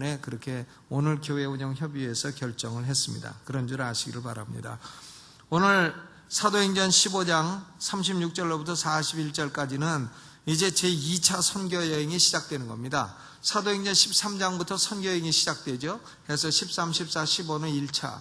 때문에 그렇게 오늘 교회 운영 협의회에서 결정을 했습니다. 그런 줄 아시기를 바랍니다. 오늘 사도행전 15장 36절로부터 41절까지는 이제 제2차 선교 여행이 시작되는 겁니다. 사도행전 13장부터 선교 여행이 시작되죠. 해서 13, 14, 15는 1차,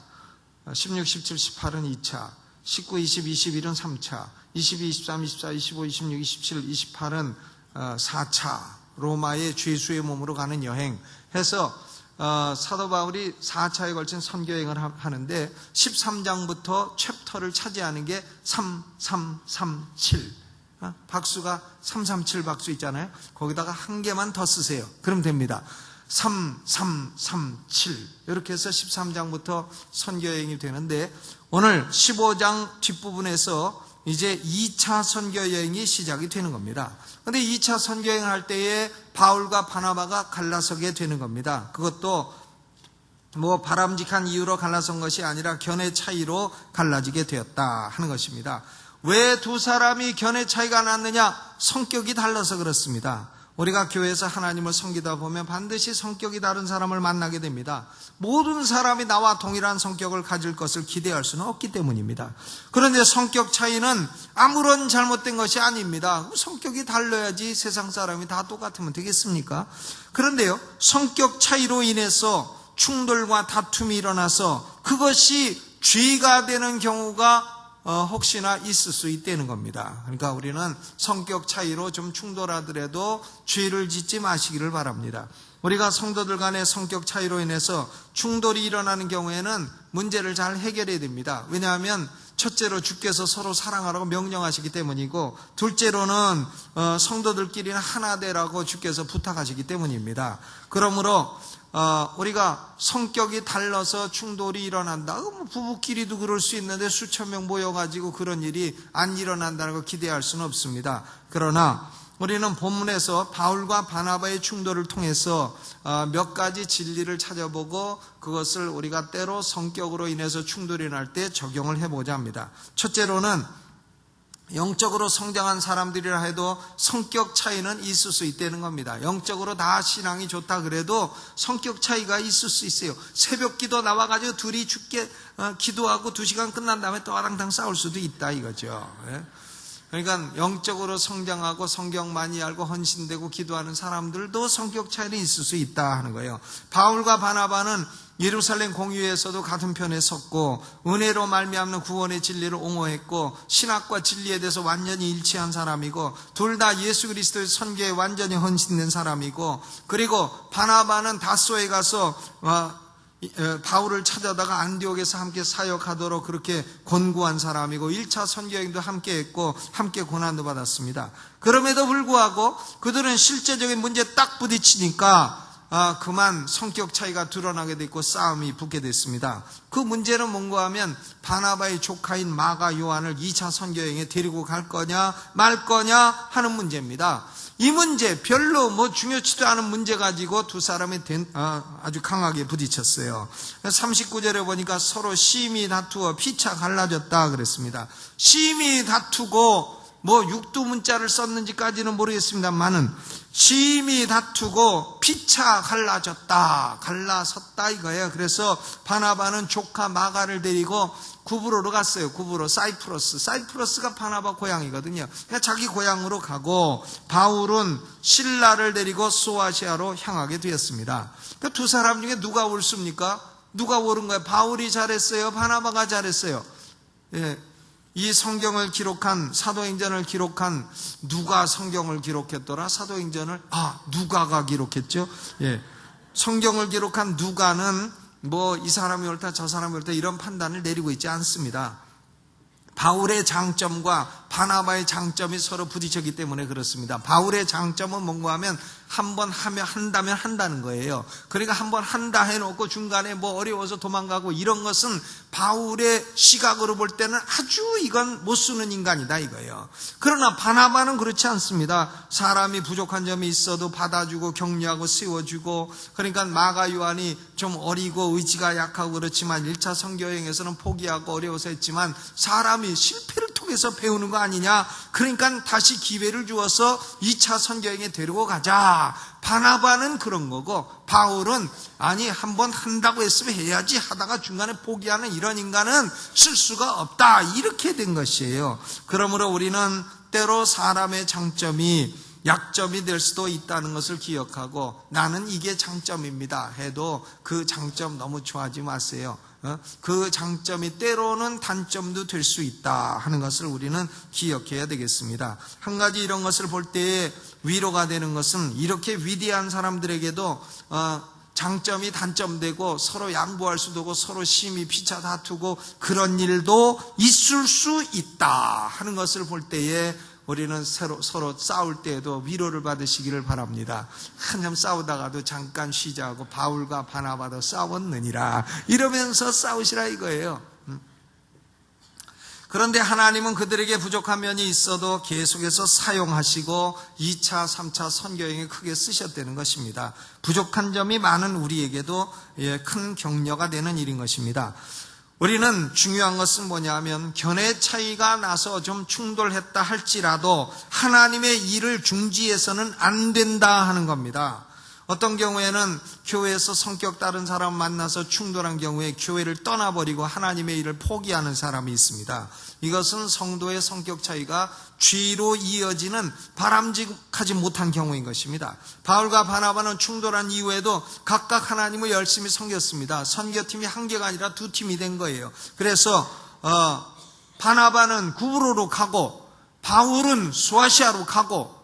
16, 17, 18은 2차, 19, 20, 21은 3차, 22, 23, 24, 25, 26, 27, 28은 4차 로마의 죄수의 몸으로 가는 여행 해서 어, 사도 바울이 4차에 걸친 선교행을 하는데 13장부터 챕터를 차지하는 게 3, 3, 3, 7 어? 박수가 337 박수 있잖아요. 거기다가 한 개만 더 쓰세요. 그럼 됩니다. 3, 3, 3, 7 이렇게 해서 13장부터 선교여행이 되는데 오늘 15장 뒷부분에서 이제 2차 선교 여행이 시작이 되는 겁니다. 근데 2차 선교 여행을 할 때에 바울과 바나바가 갈라서게 되는 겁니다. 그것도 뭐 바람직한 이유로 갈라선 것이 아니라 견해 차이로 갈라지게 되었다 하는 것입니다. 왜 두 사람이 견해 차이가 났느냐? 성격이 달라서 그렇습니다. 우리가 교회에서 하나님을 섬기다 보면 반드시 성격이 다른 사람을 만나게 됩니다. 모든 사람이 나와 동일한 성격을 가질 것을 기대할 수는 없기 때문입니다. 그런데 성격 차이는 아무런 잘못된 것이 아닙니다. 성격이 달라야지 세상 사람이 다 똑같으면 되겠습니까? 그런데요, 성격 차이로 인해서 충돌과 다툼이 일어나서 그것이 죄가 되는 경우가 어, 혹시나 있을 수 있다는 겁니다. 그러니까 우리는 성격 차이로 좀 충돌하더라도 죄를 짓지 마시기를 바랍니다. 우리가 성도들 간의 성격 차이로 인해서 충돌이 일어나는 경우에는 문제를 잘 해결해야 됩니다. 왜냐하면 첫째로 주께서 서로 사랑하라고 명령하시기 때문이고 둘째로는 어, 성도들끼리는 하나 되라고 주께서 부탁하시기 때문입니다. 그러므로 어, 우리가 성격이 달라서 충돌이 일어난다. 뭐 부부끼리도 그럴 수 있는데 수천 명 모여가지고 그런 일이 안 일어난다는 걸 기대할 수는 없습니다. 그러나 우리는 본문에서 바울과 바나바의 충돌을 통해서 어, 몇 가지 진리를 찾아보고 그것을 우리가 때로 성격으로 인해서 충돌이 날 때 적용을 해보자 합니다. 첫째로는 영적으로 성장한 사람들이라 해도 성격 차이는 있을 수 있다는 겁니다. 영적으로 다 신앙이 좋다 그래도 성격 차이가 있을 수 있어요. 새벽 기도 나와가지고 둘이 죽게 어, 기도하고 두 시간 끝난 다음에 또 아랑당 싸울 수도 있다 이거죠. 예? 그러니까 영적으로 성장하고 성경 많이 알고 헌신되고 기도하는 사람들도 성격 차이는 있을 수 있다 하는 거예요. 바울과 바나바는 예루살렘 공유에서도 같은 편에 섰고 은혜로 말미암는 구원의 진리를 옹호했고 신학과 진리에 대해서 완전히 일치한 사람이고 둘 다 예수 그리스도의 선교에 완전히 헌신된 사람이고 그리고 바나바는 다소에 가서 어, 바울을 찾아다가 안디옥에서 함께 사역하도록 그렇게 권고한 사람이고 1차 선교행도 함께 했고 함께 고난도 받았습니다. 그럼에도 불구하고 그들은 실제적인 문제에 딱 부딪히니까 아, 그만 성격 차이가 드러나게 됐고 싸움이 붙게 됐습니다. 그 문제는 뭔가 하면 바나바의 조카인 마가 요한을 2차 선교여행에 데리고 갈 거냐 말 거냐 하는 문제입니다. 이 문제 별로 뭐 중요치도 않은 문제 가지고 두 사람이 된, 아, 아주 강하게 부딪혔어요. 39절에 보니까 서로 심히 다투어 피차 갈라졌다 그랬습니다. 심히 다투고 뭐 육두 문자를 썼는지까지는 모르겠습니다만은 심히 다투고 피차 갈라졌다 갈라섰다 이거예요. 그래서 바나바는 조카 마가를 데리고 구브로로 갔어요. 구브로 사이프러스. 사이프러스가 바나바 고향이거든요. 그냥 자기 고향으로 가고 바울은 신라를 데리고 소아시아로 향하게 되었습니다. 그두 사람 중에 누가 옳습니까? 누가 옳은 거예요? 바울이 잘했어요? 바나바가 잘했어요? 예, 이 성경을 기록한 사도행전을 기록한 누가 성경을 기록했더라? 사도행전을 아 누가가 기록했죠. 예, 성경을 기록한 누가는 뭐 이 사람이 옳다 저 사람이 옳다 이런 판단을 내리고 있지 않습니다. 바울의 장점과 바나바의 장점이 서로 부딪혔기 때문에 그렇습니다. 바울의 장점은 뭔가 하면 한 번 하면 한다면 한다는 거예요. 그러니까 한 번 한다 해놓고 중간에 뭐 어려워서 도망가고 이런 것은 바울의 시각으로 볼 때는 아주 이건 못 쓰는 인간이다 이거예요. 그러나 바나바는 그렇지 않습니다. 사람이 부족한 점이 있어도 받아주고 격려하고 세워주고 그러니까 마가 요한이 좀 어리고 의지가 약하고 그렇지만 1차 성교여행에서는 포기하고 어려워서 했지만 사람이 실패를 통해 속에서 배우는 거 아니냐. 그러니까 다시 기회를 주어서 2차 선교행에 데리고 가자. 바나바는 그런 거고 바울은 아니 한번 한다고 했으면 해야지 하다가 중간에 포기하는 이런 인간은 쓸 수가 없다. 이렇게 된 것이에요. 그러므로 우리는 때로 사람의 장점이 약점이 될 수도 있다는 것을 기억하고 나는 이게 장점입니다 해도 그 장점 너무 좋아하지 마세요. 어? 그 장점이 때로는 단점도 될 수 있다 하는 것을 우리는 기억해야 되겠습니다. 한 가지 이런 것을 볼 때에 위로가 되는 것은 이렇게 위대한 사람들에게도 어, 장점이 단점되고 서로 양보할 수도 있고 서로 심히 피차 다투고 그런 일도 있을 수 있다 하는 것을 볼 때에 우리는 서로, 서로 싸울 때에도 위로를 받으시기를 바랍니다. 한참 싸우다가도 잠깐 쉬자고 바울과 바나바도 싸웠느니라 이러면서 싸우시라 이거예요. 음. 그런데 하나님은 그들에게 부족한 면이 있어도 계속해서 사용하시고 2차, 3차 선교행에 크게 쓰셨다는 것입니다. 부족한 점이 많은 우리에게도 예, 큰 격려가 되는 일인 것입니다. 우리는 중요한 것은 뭐냐면 견해 차이가 나서 좀 충돌했다 할지라도 하나님의 일을 중지해서는 안 된다 하는 겁니다. 어떤 경우에는 교회에서 성격 다른 사람 만나서 충돌한 경우에 교회를 떠나버리고 하나님의 일을 포기하는 사람이 있습니다. 이것은 성도의 성격 차이가 쥐로 이어지는 바람직하지 못한 경우인 것입니다. 바울과 바나바는 충돌한 이후에도 각각 하나님을 열심히 섬겼습니다. 선교팀이 한 개가 아니라 두 팀이 된 거예요. 그래서 어, 바나바는 구브로로 가고 바울은 수아시아로 가고 어,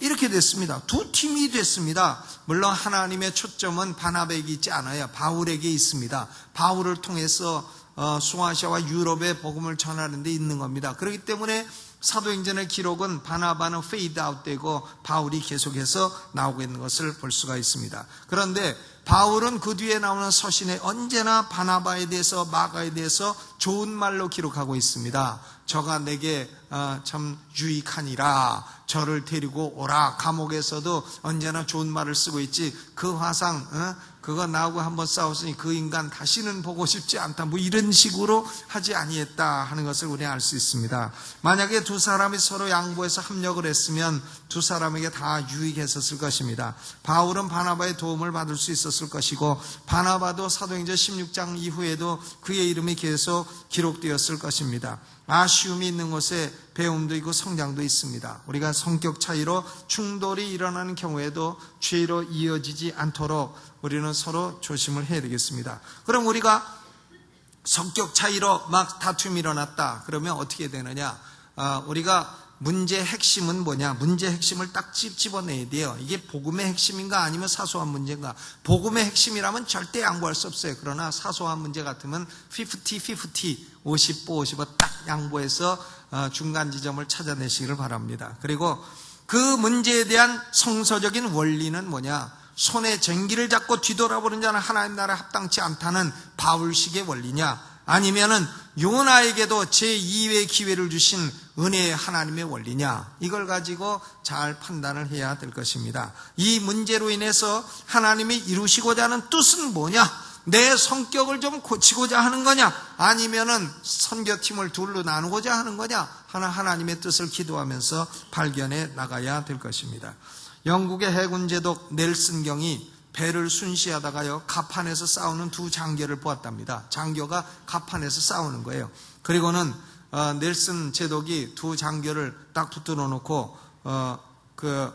이렇게 됐습니다. 두 팀이 됐습니다. 물론 하나님의 초점은 바나바에게 있지 않아요. 바울에게 있습니다. 바울을 통해서 어, 수아시아와 유럽의 복음을 전하는 데 있는 겁니다. 그렇기 때문에 사도행전의 기록은 바나바는 페이드 아웃되고 바울이 계속해서 나오고 있는 것을 볼 수가 있습니다. 그런데 바울은 그 뒤에 나오는 서신에 언제나 바나바에 대해서 마가에 대해서 좋은 말로 기록하고 있습니다. 저가 내게 어, 참 유익하니라 저를 데리고 오라 감옥에서도 언제나 좋은 말을 쓰고 있지 그 화상 어? 그거 나하고 한번 싸웠으니 그 인간 다시는 보고 싶지 않다. 뭐 이런 식으로 하지 아니했다 하는 것을 우리 알 수 있습니다. 만약에 두 사람이 서로 양보해서 합력을 했으면 두 사람에게 다 유익했었을 것입니다. 바울은 바나바의 도움을 받을 수 있었을 것이고 바나바도 사도행전 16장 이후에도 그의 이름이 계속 기록되었을 것입니다. 아쉬움이 있는 곳에 배움도 있고 성장도 있습니다. 우리가 성격 차이로 충돌이 일어나는 경우에도 죄로 이어지지 않도록 우리는 서로 조심을 해야 되겠습니다. 그럼 우리가 성격 차이로 막 다툼이 일어났다. 그러면 어떻게 되느냐? 아, 우리가 문제 핵심은 뭐냐? 문제 핵심을 딱 집어내야 돼요. 이게 복음의 핵심인가 아니면 사소한 문제인가? 복음의 핵심이라면 절대 양보할 수 없어요. 그러나 사소한 문제 같으면 50, 50, 50, 50을 딱 양보해서 어, 중간 지점을 찾아내시기를 바랍니다. 그리고 그 문제에 대한 성서적인 원리는 뭐냐? 손에 쟁기를 잡고 뒤돌아보는 자는 하나님 나라 합당치 않다는 바울식의 원리냐? 아니면은 요나에게도 제2의 기회를 주신 은혜의 하나님의 원리냐? 이걸 가지고 잘 판단을 해야 될 것입니다. 이 문제로 인해서 하나님이 이루시고자 하는 뜻은 뭐냐? 내 성격을 좀 고치고자 하는 거냐? 아니면은 선교팀을 둘로 나누고자 하는 거냐? 하나 하나님의 뜻을 기도하면서 발견해 나가야 될 것입니다. 영국의 해군 제독 넬슨 경이 배를 순시하다가요 갑판에서 싸우는 두 장교를 보았답니다. 장교가 갑판에서 싸우는 거예요. 그리고는 어, 넬슨 제독이 두 장교를 딱 붙들어 놓고 어, 그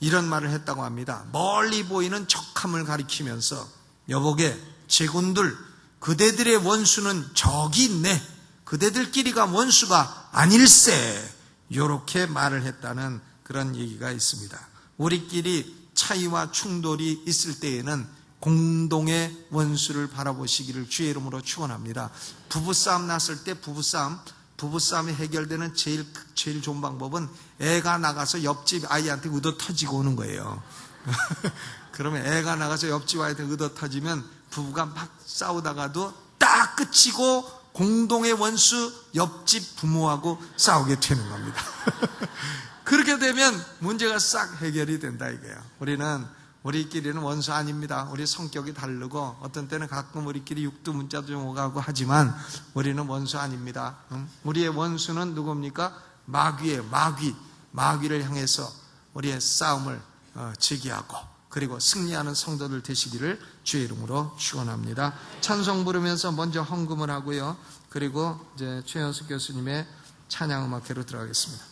이런 말을 했다고 합니다. 멀리 보이는 적함을 가리키면서 여보게 제군들 그대들의 원수는 적이 있네. 그대들끼리가 원수가 아닐세. 요렇게 말을 했다는 그런 얘기가 있습니다. 우리끼리 차이와 충돌이 있을 때에는 공동의 원수를 바라보시기를 주의 이름으로 축원합니다. 부부싸움 났을 때 부부싸움 부부싸움이 해결되는 제일 제일 좋은 방법은 애가 나가서 옆집 아이한테 의도 터지고 오는 거예요. 그러면 애가 나가서 옆집 아이한테 의도 터지면 부부가 막 싸우다가도 딱 끝이고 공동의 원수 옆집 부모하고 싸우게 되는 겁니다. 그렇게 되면 문제가 싹 해결이 된다 이거예요. 우리는 우리끼리는 원수 아닙니다. 우리 성격이 다르고 어떤 때는 가끔 우리끼리 육두 문자도 좀 오가고 하지만 우리는 원수 아닙니다. 응? 우리의 원수는 누굽니까? 마귀예요. 마귀. 마귀를 향해서 우리의 싸움을 어, 제기하고 그리고 승리하는 성도들 되시기를 주의 이름으로 축원합니다. 찬송 부르면서 먼저 헌금을 하고요. 그리고 이제 최현숙 교수님의 찬양 음악회로 들어가겠습니다.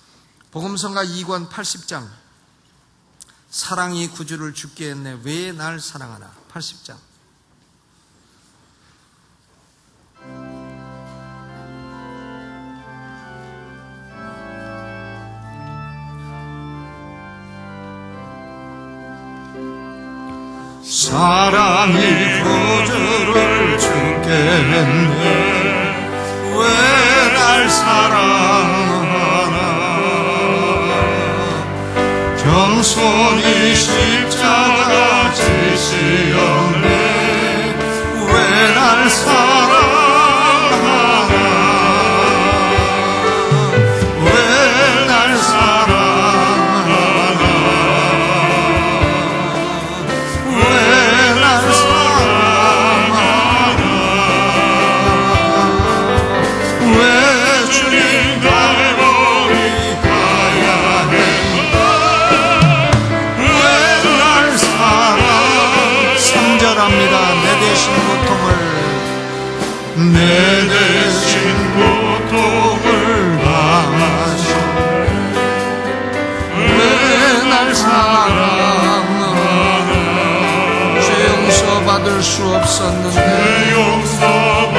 복음성가 2권 80장. 사랑이 구주를 죽게 했네. 왜 날 사랑하나? 80장. 사랑이 구주를 죽게 했네. 왜 날 사랑 십자가 지시었네. 왜날 사 용서 받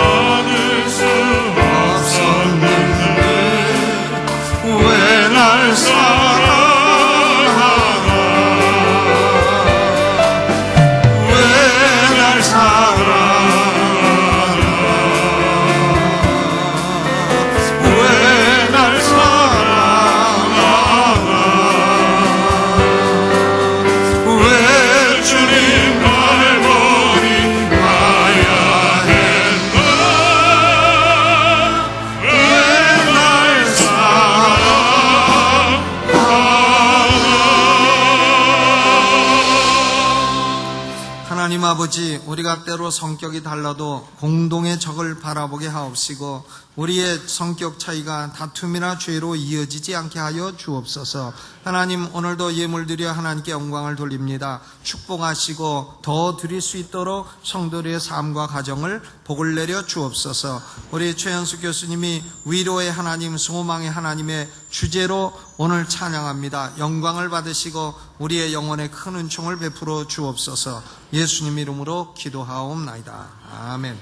아버지, 우리가 때로 성격이 달라도 공동의 적을 바라보게 하옵시고, 우리의 성격 차이가 다툼이나 죄로 이어지지 않게 하여 주옵소서. 하나님, 오늘도 예물 드려 하나님께 영광을 돌립니다. 축복하시고 더 드릴 수 있도록 성도들의 삶과 가정을 복을 내려 주옵소서. 우리 최현수 교수님이 위로의 하나님, 소망의 하나님의 주제로 오늘 찬양합니다. 영광을 받으시고 우리의 영혼에 큰 은총을 베풀어 주옵소서. 예수님 이름으로 기도하옵나이다. 아멘.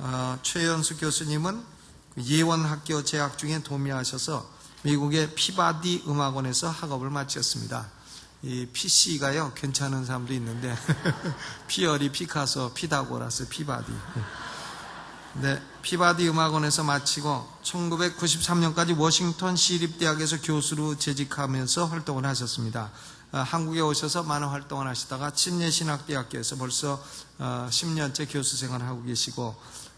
어, 최현수 교수님은 그 예원학교 재학 중에 도미하셔서 미국의 피바디 음악원에서 학업을 마쳤습니다. 이 PC가요 괜찮은 사람도 있는데 피어리, 피카소, 피다고라스, 피바디. 네, 피바디 음악원에서 마치고 1993년까지 워싱턴 시립대학에서 교수로 재직하면서 활동을 하셨습니다. 어, 한국에 오셔서 많은 활동을 하시다가 침례신학대학교에서 벌써 어, 10년째 교수 생활을 하고 계시고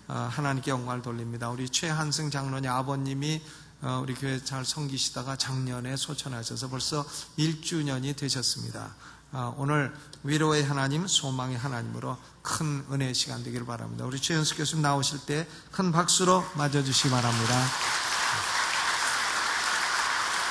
어, 하나님께 영광을 돌립니다. 우리 최한승 장로님 아버님이 어, 우리 교회 잘 섬기시다가 작년에 소천하셔서 벌써 1주년이 되셨습니다. 어, 오늘 위로의 하나님, 소망의 하나님으로 큰 은혜의 시간 되기를 바랍니다. 우리 최현수 교수님 나오실 때 큰 박수로 맞아주시기 바랍니다.